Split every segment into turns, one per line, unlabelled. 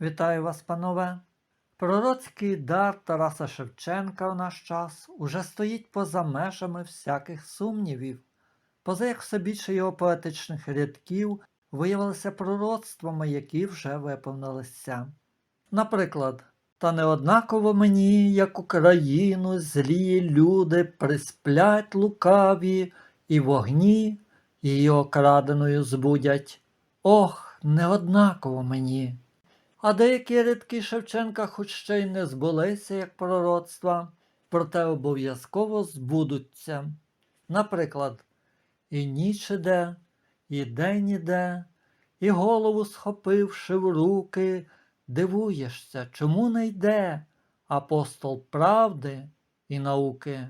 Вітаю вас, панове! Пророцький дар Тараса Шевченка в наш час уже стоїть поза межами всяких сумнівів, поза як все більше його поетичних рядків виявилися пророцтвами, які вже виповнилися. Наприклад, та не однаково мені, як Україну, злі люди присплять лукаві, і вогні її окраденою збудять. Ох, не однаково мені. А деякі рядки Шевченка хоч ще й не збулися як пророцтва, проте обов'язково збудуться. Наприклад, і ніч іде, і день іде, і голову схопивши в руки, дивуєшся, чому не йде апостол правди і науки.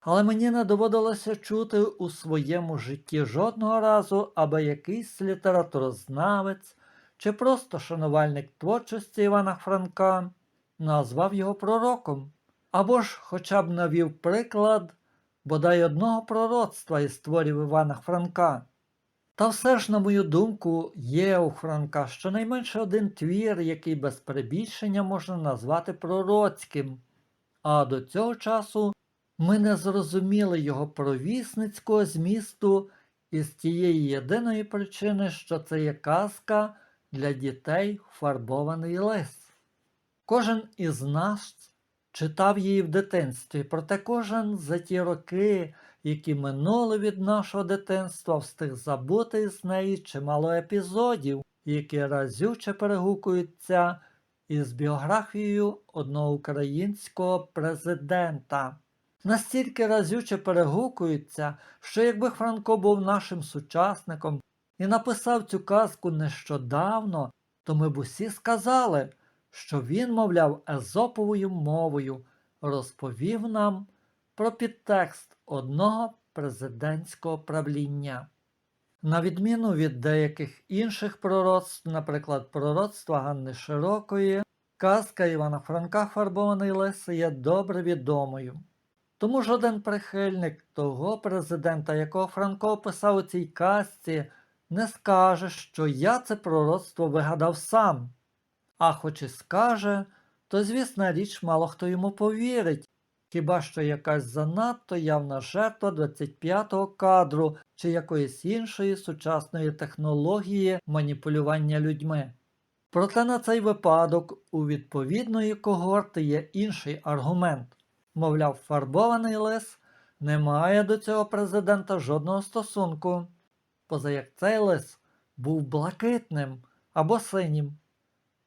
Але мені не доводилося чути у своєму житті жодного разу, аби якийсь літературознавець чи просто шанувальник творчості Івана Франка назвав його пророком, або ж хоча б навів приклад бодай одного пророцтва із творів Івана Франка. Та все ж, на мою думку, є у Франка щонайменше один твір, який без перебільшення можна назвати пророцьким, а до цього часу ми не зрозуміли його провісницького змісту із тієї єдиної причини, що це є казка для дітей фарбований лис. Кожен із нас читав її в дитинстві, проте кожен за ті роки, які минули від нашого дитинства, встиг забути з неї чимало епізодів, які разюче перегукуються із біографією одного українського президента. Настільки разюче перегукуються, що якби Франко був нашим сучасником і написав цю казку нещодавно, то ми б усі сказали, що він, мовляв, езоповою мовою розповів нам про підтекст одного президентського правління. На відміну від деяких інших пророцтв, наприклад, пророцтва Ганни Широкої, казка Івана Франка Фарбований лис є добре відомою. Тому жоден прихильник того президента, якого Франко описав у цій казці, не скаже, що я це пророцтво вигадав сам. А хоч і скаже, то, звісна річ, мало хто йому повірить, хіба що якась занадто явна жертва 25-го кадру чи якоїсь іншої сучасної технології маніпулювання людьми. Проте на цей випадок у відповідної когорти є інший аргумент. Мовляв, фарбований лис не має до цього президента жодного стосунку, поза був блакитним або синім.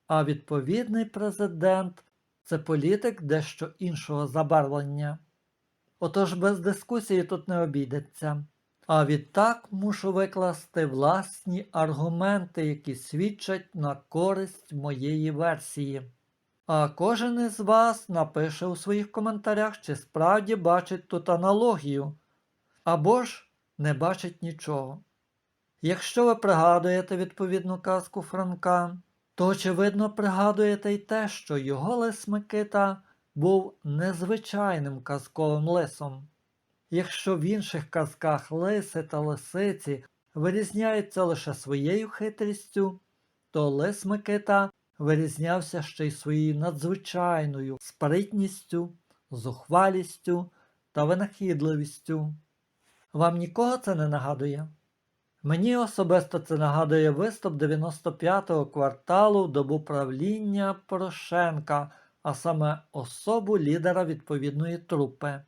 А відповідний президент це політик дещо іншого забарвлення. Отож без дискусії тут не обійдеться. А відтак мушу викласти власні аргументи, які свідчать на користь моєї версії. А кожен із вас напише у своїх коментарях, чи справді бачить тут аналогію, або ж не бачить нічого. Якщо ви пригадуєте відповідну казку Франка, то очевидно пригадуєте й те, що його лис Микита був незвичайним казковим лисом. Якщо в інших казках лиси та лисиці вирізняються лише своєю хитрістю, то лис Микита вирізнявся ще й своєю надзвичайною спритністю, зухвалістю та винахідливістю. Вам нікого це не нагадує? Мені особисто це нагадує виступ 95-го кварталу добу правління Порошенка, а саме особу лідера відповідної трупи.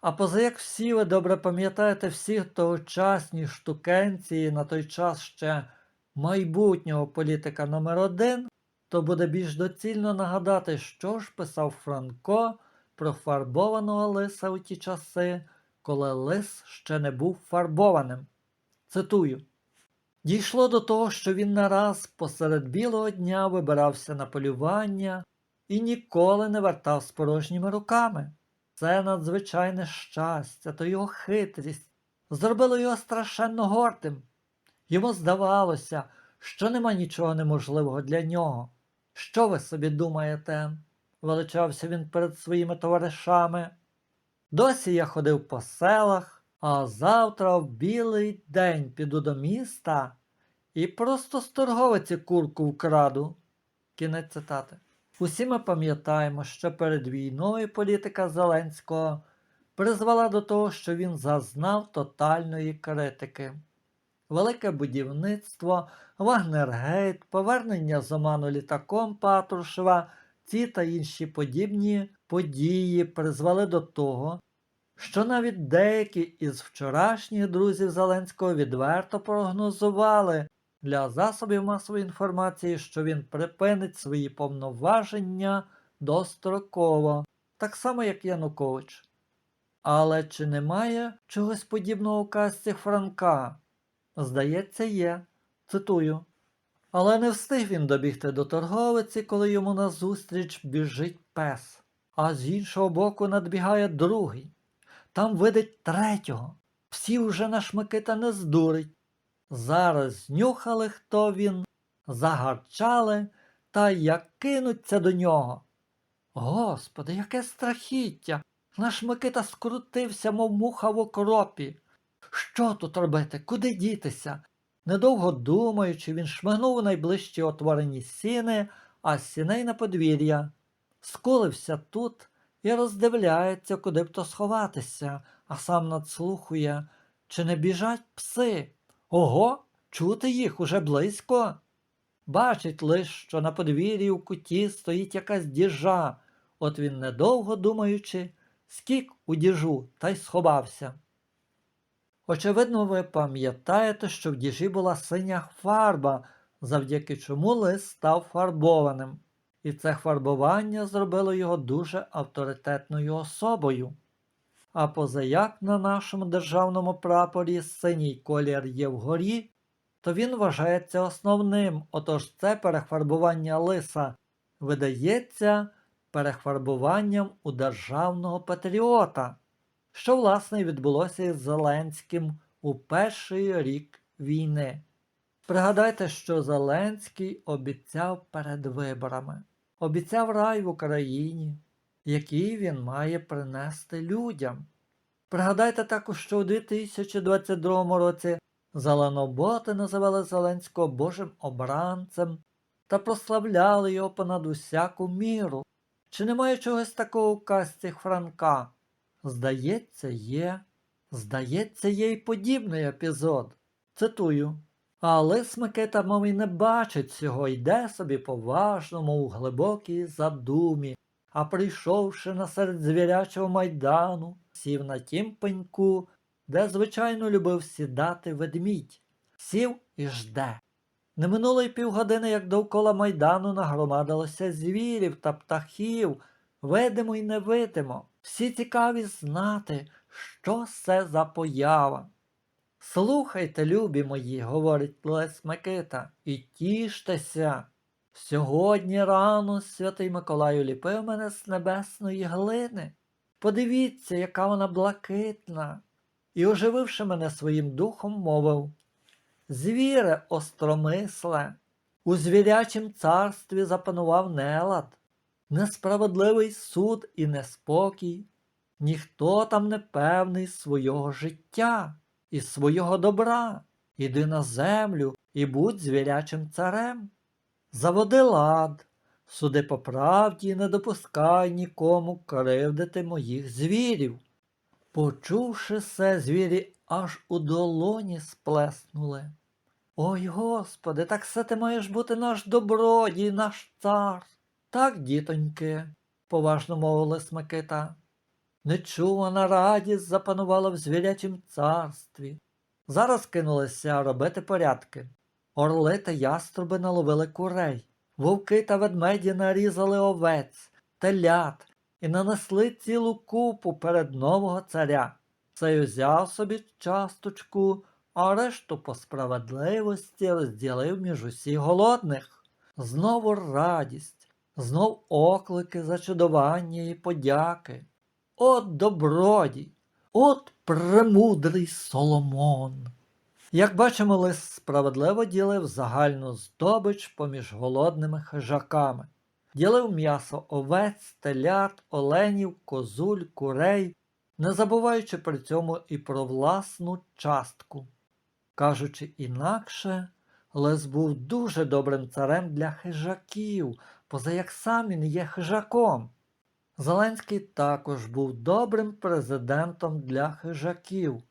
А поза як всі ви добре пам'ятаєте всі тогочасні штукенції на той час ще майбутнього політика номер один, то буде більш доцільно нагадати, що ж писав Франко про фарбованого лиса у ті часи, коли лис ще не був фарбованим. Цитую. Дійшло до того, що він нараз посеред білого дня вибирався на полювання і ніколи не вертав з порожніми руками. Це надзвичайне щастя, то його хитрість зробило його страшенно гордим. Йому здавалося, що нема нічого неможливого для нього. Що ви собі думаєте? величався він перед своїми товаришами. Досі я ходив по селах, а завтра в білий день піду до міста і просто з торговиці курку вкраду. Кінець цитати. Усі ми пам'ятаємо, що перед війною політика Зеленського призвела до того, що він зазнав тотальної критики. Велике будівництво, Вагнергейт, повернення з Оману літаком Патрушева, ці та інші подібні події призвели до того, що навіть деякі із вчорашніх друзів Зеленського відверто прогнозували для засобів масової інформації, що він припинить свої повноваження достроково, так само як Янукович. Але чи немає чогось подібного у казці Франка? Здається, є. Цитую. Але не встиг він добігти до торговиці, коли йому назустріч біжить пес, а з іншого боку надбігає другий. Там видить третього. Всі вже наш Микита не здурить. Зараз знюхали, хто він, загарчали та як кинуться до нього. Господи, яке страхіття! Наш Микита скрутився, мов муха в окропі. Що тут робити? Куди дітися? Недовго думаючи, він шмигнув у найближчі отворені сіни, а сіней на подвір'я. Скулився тут і роздивляється, куди б то сховатися, а сам надслухує, чи не біжать пси. Ого, чути їх уже близько. Бачить лиш, що на подвір'ї у куті стоїть якась діжа, от він, недовго думаючи, скік у діжу та й сховався. Очевидно, ви пам'ятаєте, що в діжі була синя фарба, завдяки чому лист став фарбованим, і це фарбування зробило його дуже авторитетною особою. А позаяк на нашому державному прапорі синій колір є вгорі, то він вважається основним, отож це перефарбування лиса видається перефарбуванням у державного патріота, що власне відбулося із Зеленським у перший рік війни. Пригадайте, що Зеленський обіцяв перед виборами, обіцяв рай в Україні, який він має принести людям. Пригадайте також, що у 2022 році Зеленоботи називали Зеленського Божим обранцем та прославляли його понад усяку міру. Чи немає чогось такого у казці Франка? Здається, є. Здається, є й подібний епізод. Цитую. Але Смикита, мов і не бачить цього, йде собі поважному у глибокій задумі, а прийшовши насеред звірячого майдану, сів на тім пеньку, де звичайно любив сідати ведмідь. Сів і жде. Не минуло й півгодини, як довкола майдану нагромадилося звірів та птахів, видимо й невидимо. Всі цікаві знати, що це за поява. Слухайте, любі мої, говорить Лес Микита, і тіштеся. Сьогодні рано святий Миколай уліпив мене з небесної глини. Подивіться, яка вона блакитна. І, ожививши мене своїм духом, мовив Звіре остромисле, у звірячім царстві запанував нелад, несправедливий суд і неспокій, ніхто там не певний свого життя і свого добра. Іди на землю і будь звірячим царем. Заводи лад, суди по правді і не допускай нікому кривдити моїх звірів. Почувши се, звірі аж у долоні сплеснули. Ой, Господи, так все ти маєш бути наш добродій, наш цар. Так, дітоньки, поважно мовила Смикита. Нечувана радість запанувала в звірячім царстві. Зараз кинулися робити порядки. Орли та яструби наловили курей, вовки та ведмеді нарізали овець, телят і нанесли цілу купу перед нового царя. Цей узяв собі часточку, а решту по справедливості розділив між усіх голодних. Знову радість, знов оклики, зачудування і подяки. От добродій, от премудрий Соломон. Як бачимо, лист справедливо ділив загальну здобич поміж голодними хижаками. Ділив м'ясо овець, телят, оленів, козуль, курей, не забуваючи при цьому і про власну частку. Кажучи інакше, Лис був дуже добрим царем для хижаків, поза як сам він є хижаком. Зеленський також був добрим президентом для хижаків,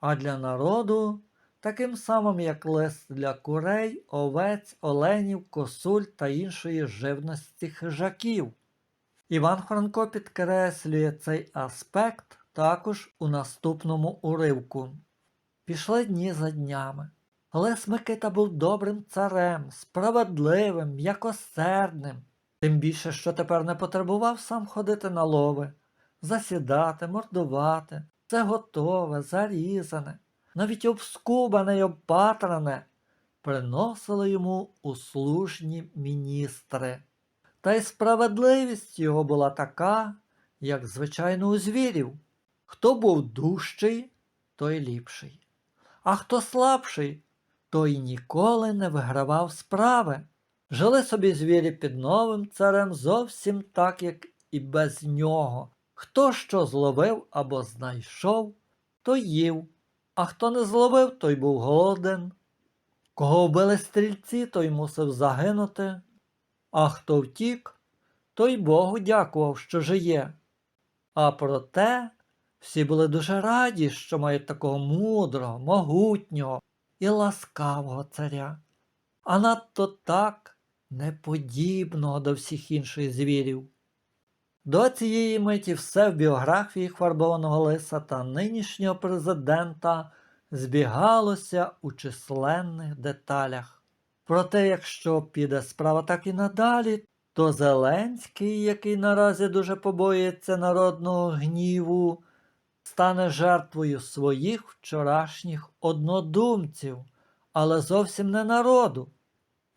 а для народу таким самим, як лис для курей, овець, оленів, косуль та іншої живності хижаків. Іван Франко підкреслює цей аспект також у наступному уривку. Пішли дні за днями. Лис Микита був добрим царем, справедливим, м'якосердним, тим більше, що тепер не потребував сам ходити на лови, засідати, мордувати, це готове, зарізане, навіть обскубане й обпатране, приносили йому услужні міністри. Та й справедливість його була така, як звичайно у звірів. Хто був дужчий, той ліпший, а хто слабший, той ніколи не вигравав справи. Жили собі звірі під новим царем зовсім так, як і без нього. Хто що зловив або знайшов, той їв, а хто не зловив, той був голоден. Кого вбили стрільці, той мусив загинути, а хто втік, той Богу дякував, що жиє. А проте всі були дуже раді, що мають такого мудрого, могутнього і ласкавого царя, а надто так неподібного до всіх інших звірів. До цієї миті все в біографії фарбованого лиса та нинішнього президента збігалося у численних деталях. Проте, якщо піде справа так і надалі, то Зеленський, який наразі дуже побоюється народного гніву, стане жертвою своїх вчорашніх однодумців, але зовсім не народу.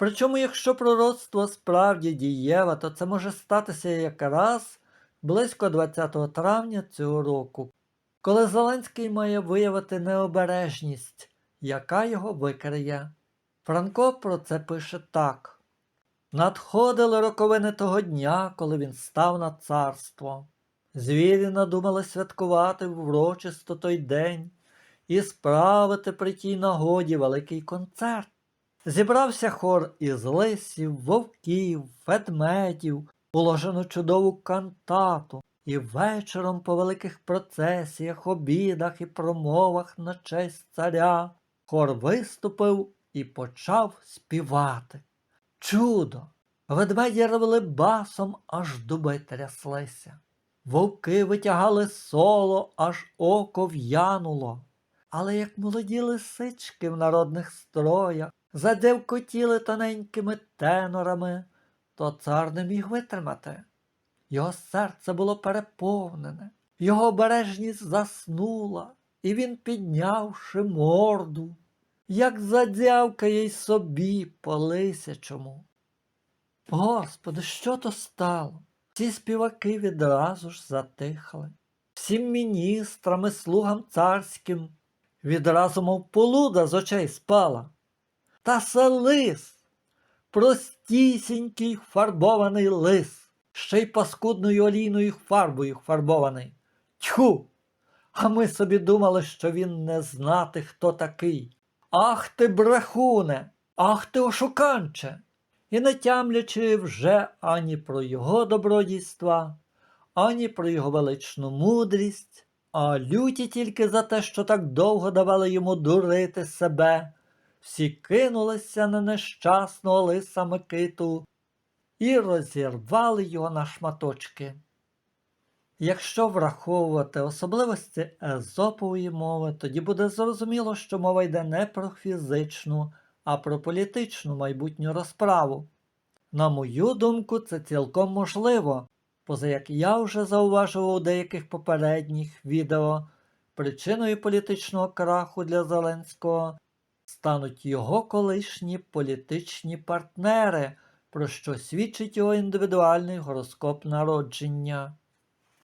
Причому, якщо пророцтво справді дієве, то це може статися якраз близько 20 травня цього року, коли Зеленський має виявити необережність, яка його викриє. Франко про це пише так. Надходили роковини того дня, коли він став на царство. Звірі надумали святкувати врочисто той день і справити при тій нагоді великий концерт. Зібрався хор із лисів, вовків, ведмедів, уложену чудову кантату, і вечором по великих процесіях, обідах і промовах на честь царя хор виступив і почав співати. Чудо! Ведмеді ревли басом, аж дуби тряслися. Вовки витягали соло, аж око в'януло. Але як молоді лисички в народних строях задевкотіли тоненькими тенорами, то цар не міг витримати. Його серце було переповнене, його обережність заснула, і він, піднявши морду, як задявкає й собі по лисячому. Господи, що то стало? Ці співаки відразу ж затихли. Всім міністрам і слугам царським відразу, мов полуда з очей спала. Та се лис, простісінький фарбований лис, ще й паскудною олійною фарбою фарбований. Тьху! А ми собі думали, що він не знати, хто такий. Ах ти, брехуне, ах ти ошуканче! І не тямлячи вже ані про його добродійства, ані про його величну мудрість, а люті тільки за те, що так довго давали йому дурити себе, всі кинулися на нещасного лиса Микиту і розірвали його на шматочки. Якщо враховувати особливості езопової мови, тоді буде зрозуміло, що мова йде не про фізичну, а про політичну майбутню розправу. На мою думку, це цілком можливо, поза як я вже зауважував у деяких попередніх відео, причиною політичного краху для Зеленського стануть його колишні політичні партнери, про що свідчить його індивідуальний гороскоп народження.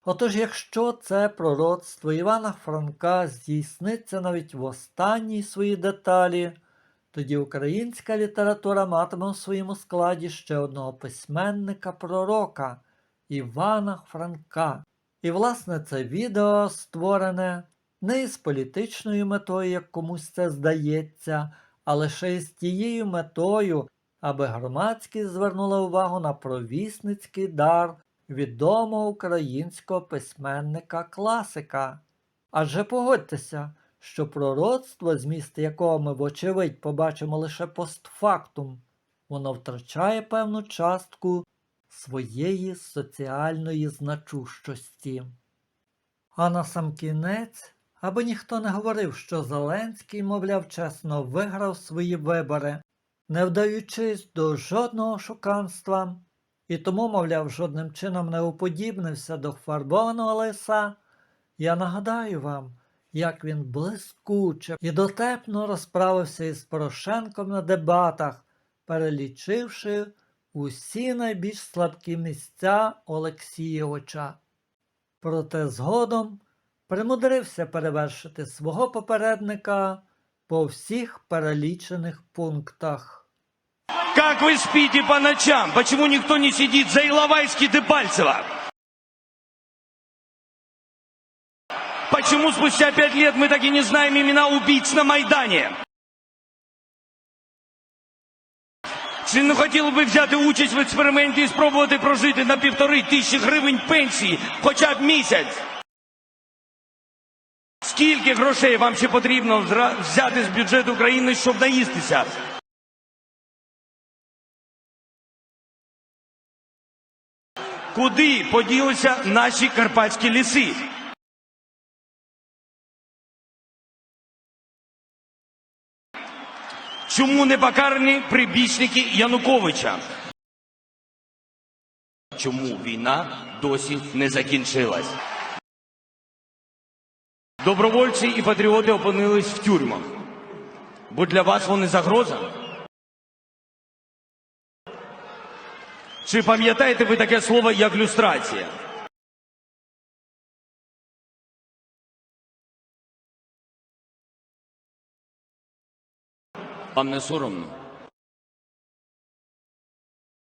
Отож, якщо це пророцтво Івана Франка здійсниться навіть в останній своїй деталі, тоді українська література матиме у своєму складі ще одного письменника-пророка Івана Франка. І, власне, це відео створене не із політичною метою, як комусь це здається, а лише із тією метою, аби громадськість звернула увагу на провісницький дар відомого українського письменника класика. Адже погодьтеся, що пророцтво, зміст якого ми, вочевидь, побачимо лише постфактум, воно втрачає певну частку своєї соціальної значущості. А на сам кінець, аби ніхто не говорив, що Зеленський, мовляв, чесно виграв свої вибори, не вдаючись до жодного шуканства, і тому, мовляв, жодним чином не уподібнився до фарбованого лиса, я нагадаю вам, як він блискуче і дотепно розправився із Порошенком на дебатах, перелічивши усі найбільш слабкі місця Олексійовича. Проте згодом примудрився перевершити свого попередника по всіх перелічених пунктах.
Как вы спите по ночам? Почему никто не сидит за Иловайский Дебальцево? Почему спустя пять лет мы так и не знаем имена убийц на Майдане? Чи не хотіли би взяти участь в експерименті і спробувати прожити на півтори тисячі гривень пенсії хоча б місяць? Скільки грошей вам ще потрібно взяти з бюджету країни, щоб наїстися? Куди поділися наші карпатські ліси? Чому не покарані прибічники Януковича? Чому війна досі не закінчилась? Добровольці і патріоти опинились в тюрмах. Бо для вас вони загроза? Чи пам'ятаєте ви таке слово, як люстрація? Вам не соромно?